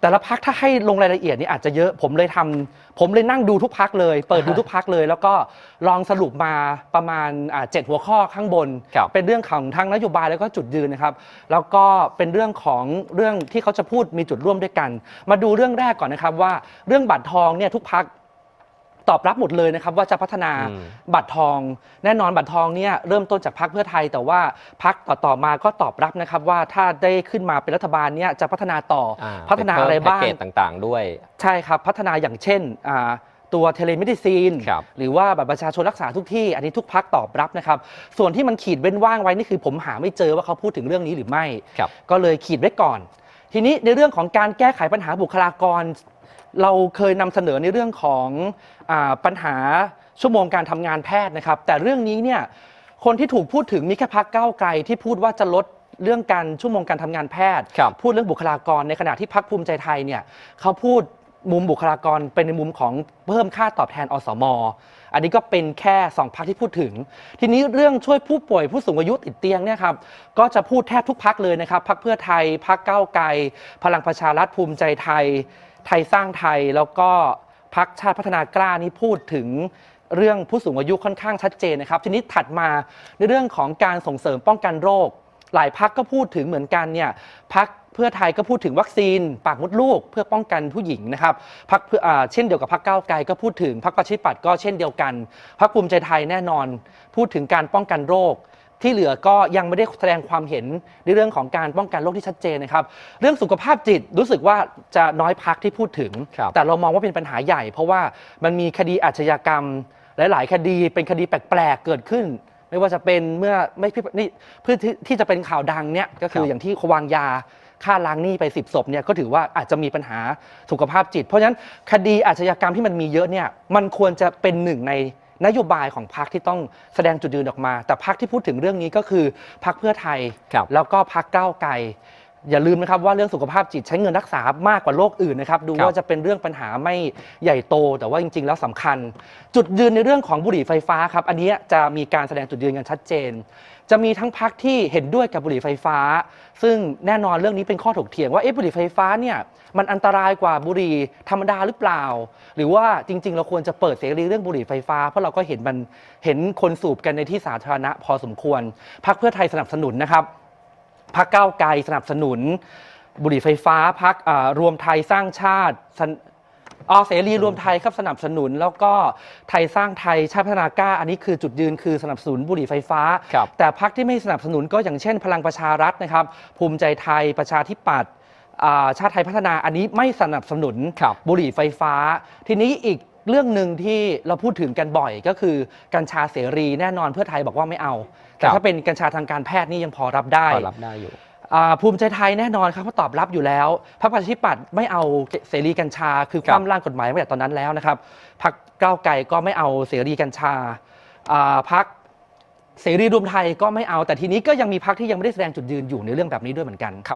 แต่ละพักถ้าให้ลงรายละเอียดนี่อาจจะเยอะผมเลยทำผมเลยนั่งดูทุกพักเลย เปิดดูทุกพักเลย แล้วก็ลองสรุปมาประมาณอ่าเจ็ดหัวข้อข้างบน ครับเป็นเรื่องของทั้งนโยบายแล้วก็จุดยืนนะครับ แล้วก็เป็นเรื่องของเรื่องที่เขาจะพูดมีจุดร่วมด้วยกัน มาดูเรื่องแรกก่อนนะครับว่าเรื่องบัตรทองเนี่ยทุกพัก ตอบรับหมดเลยนะครับว่าจะพัฒนาอืมบัตรทอง แน่นอนบัตรทองเนี่ยเริ่มต้นจากพักเพื่อไทย แต่ว่าพักต่อๆมาก็ตอบรับนะครับว่าถ้าได้ขึ้นมาเป็นรัฐบาลเนี่ยจะพัฒนาต่อออ่พัฒนาอะไรบ้างปเพิ่มแพ็กเกจต่างๆ ด้วย ใช่ครับพัฒนาอย่างเช่นอ่าตัวเทเล m มดิซีนครับหรือว่าบัตรประชาชนรักษาทุกที่ อันนี้ทุกพักตอบรับนะครับ ส่วนที่มันขีดเว้นว่างไว้นี่คือผมหาไม่เจอว่าเขาพูดถึงเรื่องนี้หรือไม่ครับก็เลยขีดไว้ก่อน ทีนี้ในเรื่องของการแก้ไขปัญหาบุคลากร เราเคยนำเสนอในเรื่องของอาปัญหาชั่วโมงการทำงานแพทย์นะครับ แต่เรื่องนี้เนี่ยคนที่ถูกพูดถึงมีแค่พักก้าวไกลที่พูดว่าจะลดเรื่องการชั่วโมงการทำงานแพทย์ ครับ พูดเรื่องบุคลากรในขณะที่พักภูมิใจไทยเนี่ยเขาพูด มุมบุคลากรเป็นในมุมของเพิ่มค่าตอบแทนอสมอันนี้ก็เป็นแค่สองพักที่พูดถึง ทีนี้เรื่องช่วยผู้ป่วยผู้สูงอายุติดเตียงเนี่ยครับก็จะพูดแทบทุกพักเลยนะครับพักเพื่อไทยพักก้าวไกล พลังประชารัฐภูมิใจไทย ไทยสร้างไทยแล้วก็พักชาติพัฒนากล้านี่พูดถึงเรื่องผู้สูงอายุค่อนข้างชัดเจนนะครับ ทีนี้ถัดมาในเรื่องของการส่งเสริมป้องกันโรค หลายพักก็พูดถึงเหมือนกันเนี่ยพัก เพื่อไทยก็พูดถึงวัคซีน ปากมดลูก เพื่อป้องกันผู้หญิงนะครับพักเพื่ออาเช่นเดียวกับพักก้าวไกลก็พูดถึงพักประชาธิปัตย์ก็เช่นเดียวกันพักภูมิใจไทยแน่นอน พูดถึงการป้องกันโรคที่เหลือก็ยังไม่ได้แสดงความเห็นในเรื่องของการป้องกันโรคที่ชัดเจนนะครับ เรื่องสุขภาพจิตรู้สึกว่าจะน้อยพักที่พูดถึงครับแต่เรามองว่าเป็นปัญหาใหญ่ เพราะว่ามันมีคดีอาชญากรรม หลาย ๆ คดีเป็นคดีแปลก ๆ เกิดขึ้น ไม่ว่าจะเป็นเมื่อไม่พี่นี่เพื่อที่ที่จะเป็นข่าวดังเนี่ยก็คือครับอย่างที่วางยา ฆ่าล้างหนี้ไป 10ศพเนี่ยก็ถือว่าอาจจะมีปัญหาสุขภาพจิต เพราะฉะนั้นคดีอาชญากรรมที่มันมีเยอะเนี่ยมันควรจะเป็นหนึ่งในนโยบายของพรรคที่ต้องแสดงจุดยืนออกมา แต่พรรคที่พูดถึงเรื่องนี้ก็คือพรรคเพื่อไทยครับแล้วก็พรรคก้าวไกล อย่าลืมนะครับว่าเรื่องสุขภาพจิตใช้เงินรักษามากกว่าโรคอื่นนะครับ ดูครับว่าจะเป็นเรื่องปัญหาไม่ใหญ่โต แต่ว่าจริง ๆ แล้วสำคัญ จุดยืนในเรื่องของบุหรี่ไฟฟ้าครับ อันเนี้ยจะมีการแสดงจุดยืนกันชัดเจน จะมีทั้งพักที่เห็นด้วยกับบุหรี่ไฟฟ้า ซึ่งแน่นอนเรื่องนี้เป็นข้อถกเถียงว่าเอ๊ะบุหรี่ไฟฟ้าเนี่ยมันอันตรายกว่าบุหรี่ธรรมดาหรือเปล่า หรือว่าจริง ๆ เราควรจะเปิดเสรีเรื่องบุหรี่ไฟฟ้าเพราะเราก็เห็นมันเห็นคนสูบกันในที่สาธารณะพอสมควรพักเพื่อไทยสนับสนุนนะครับ พักก้าวไกลสนับสนุน บุหรี่ไฟฟ้าพักรวมไทยสร้างชาติสนอ๋อเสรีรวมไทยครับสนับสนุน แล้วก็ไทยสร้างไทยชาติพัฒนากล้า อันนี้คือจุดยืนคือสนับสนุนบุหรี่ไฟฟ้าครับแต่พักที่ไม่สนับสนุนก็อย่างเช่น พลังประชารัฐนะครับ ภูมิใจไทยประชาธิปัตย์อ่าชาติไทยพัฒนาอันนี้ไม่สนับสนุนครับบุหรี่ไฟฟ้า ทีนี้อีก เรื่องหนึ่งที่เราพูดถึงกันบ่อยก็คือกัญชาเสรีแน่นอนเพื่อไทยบอกว่าไม่เอา แต่ครับถ้าเป็นกัญชาทางการแพทย์นี่ยังพอรับได้พอรับได้อยู่อ่าภูมิใจไทยแน่นอนครับเขาตอบรับอยู่แล้วพรรคประชาธิปัตย์ไม่เอาเสรีกัญชา คือครับคว่ำร่างกฎหมายมาแต่ตอนนั้นแล้วนะครับพรรคก้าวไกลก็ไม่เอาเสรีกัญชาอ่าพรรคเสรีรวมไทยก็ไม่เอาแต่ทีนี้ก็ยังมีพรรคที่ยังไม่ได้แสดงจุดยืนอยู่ในเรื่องแบบนี้ด้วยเหมือนกัน